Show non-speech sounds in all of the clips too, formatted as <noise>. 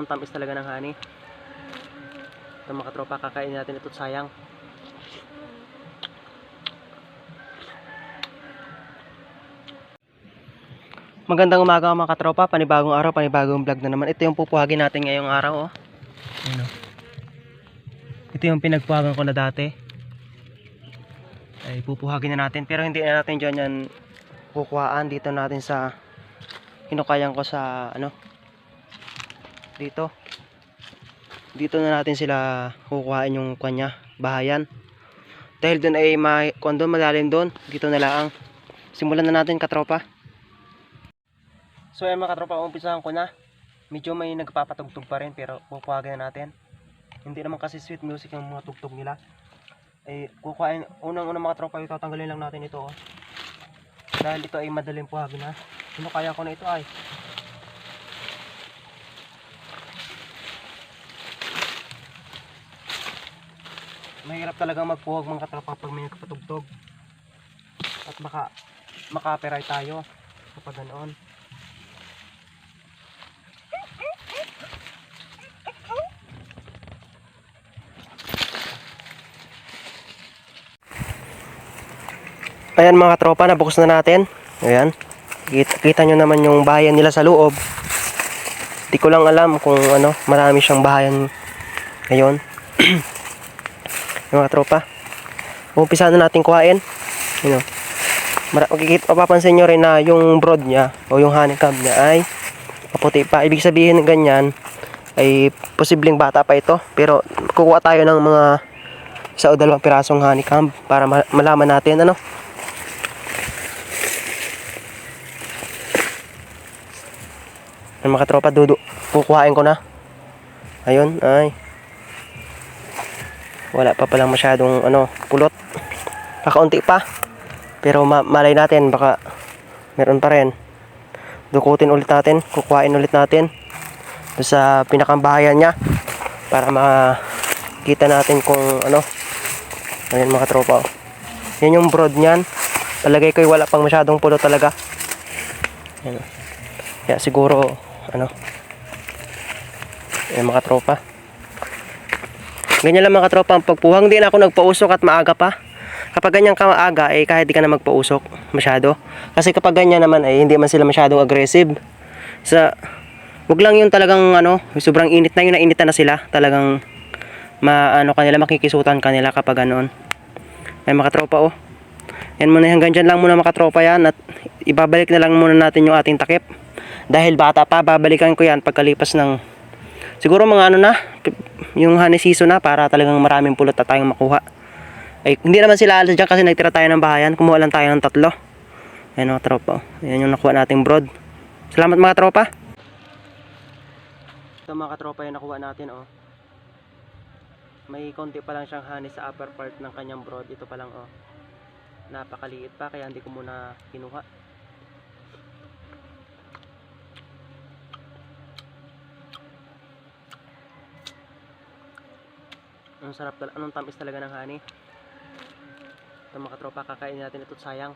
Ang tamis talaga ng honey. Ito mga tropa, kakain natin ito sayang. Magandang umaga mga katropa, panibagong araw, panibagong vlog na naman. Ito yung pupuhagin natin ngayong araw, oh. Ayun, oh. Ito yung pinagpuhagan ko na dati. Ay, pupuhagin na natin. Pero hindi na natin dyan yan kukuhaan. Dito natin sa hinukayan ko sa, ano, dito. Dito na natin sila kukuhain yung kanya, bahayan. Dahil doon ay may, kung malalim doon, dito na lang. Simulan na natin katropa. So ayan mga katropa, umpisahan ko na. Medyo may nagpapatugtog pa rin pero kukuhagin na natin. Hindi naman kasi sweet music yung mga tugtog nila. Eh, kukuhain, unang-unang mga tropa, tatanggalin lang natin ito. Oh. Dahil ito ay madaling puhagin na. Sino kaya ko na ito ay? Mahirap talaga magpuhag mga katropa pag may nagpatugtog. At baka maka-copyright tayo kapag ganoon. Ayan mga tropa, nabukas na natin. Ayan. Kita, kita nyo naman yung bahayan nila sa loob. Di ko lang alam kung ano, marami siyang bahayan ngayon. <clears throat> mga tropa. Umpisa na natin kuhain. You know, makikita, mapapansin nyo rin na yung brood niya o yung honeycomb niya ay maputi pa. Ibig sabihin ng ganyan ay posibleng bata pa ito. Pero kukuha tayo ng mga isa o dalawang pirasong honeycomb para ma- malaman natin ano Ang mga tropa, dudu. Kukuhain ko na. Ayun, ay. Wala pa palang masyadong ano, pulot. Kakaunti pa. Pero ma malay natin, baka meron pa rin. Dukutin ulit natin, kukuhain ulit natin. Sa pinakambahayan niya. Para makita natin kung ano. Ayun mga tropa. oh. Yan yung broad niyan. Talagay ko wala pang masyadong pulot talaga. Yan. oh. Kaya siguro, ano, yung mga tropa. Ganyan lang mga tropa ang pagpuhang. Hindi na ako nagpausok at maaga pa. Kapag ganyan ka maaga, eh kahit di ka na magpausok masyado. Kasi kapag ganyan naman, eh hindi man sila masyadong aggressive. Sa, wag lang yung talagang ano, sobrang init na yun, nainit na sila. Talagang, maano kanila, makikisutan kanila kapag ganoon. Ay mga tropa oh. Yan muna hanggang dyan lang muna mga tropa yan at ibabalik na lang muna natin yung ating takip. Dahil bata pa, babalikan ko yan pagkalipas ng siguro mga ano na, yung honey season na para talagang maraming pulot na tayong makuha. Ay, hindi naman sila alas dyan kasi nagtira tayo ng bahayan. Kumuha lang tayo ng tatlo. Ayan mga tropa. Ayan yung nakuha nating broad. Salamat mga tropa. Ito mga tropa yung nakuha natin oh. May konti pa lang siyang honey sa upper part ng kanyang broad. Ito pa lang oh. Napakaliit pa kaya hindi ko muna kinuha. Ang sarap talaga, anong tamis talaga ng honey. Ito mga tropa, kakain natin ito sayang.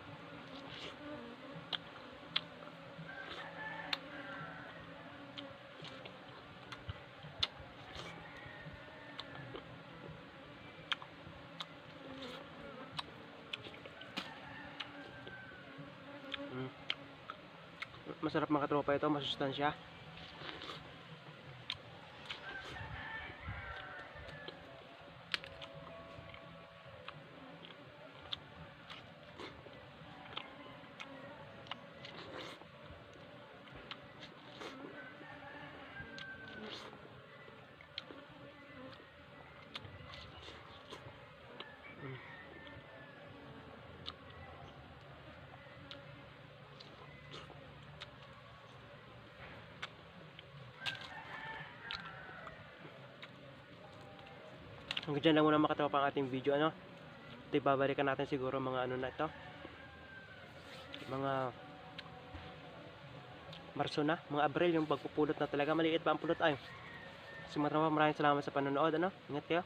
Mm. Masarap mga tropa ito, masustansya. Hanggang dyan lang muna mga katropa ang ating video ano. Ito babalikan natin siguro mga ano na ito. Mga Marso na, mga Abril yung pagpupulot na talaga. Maliit pa ang pulot ay. Tropa, maraming salamat sa panonood ano. Ingat kayo.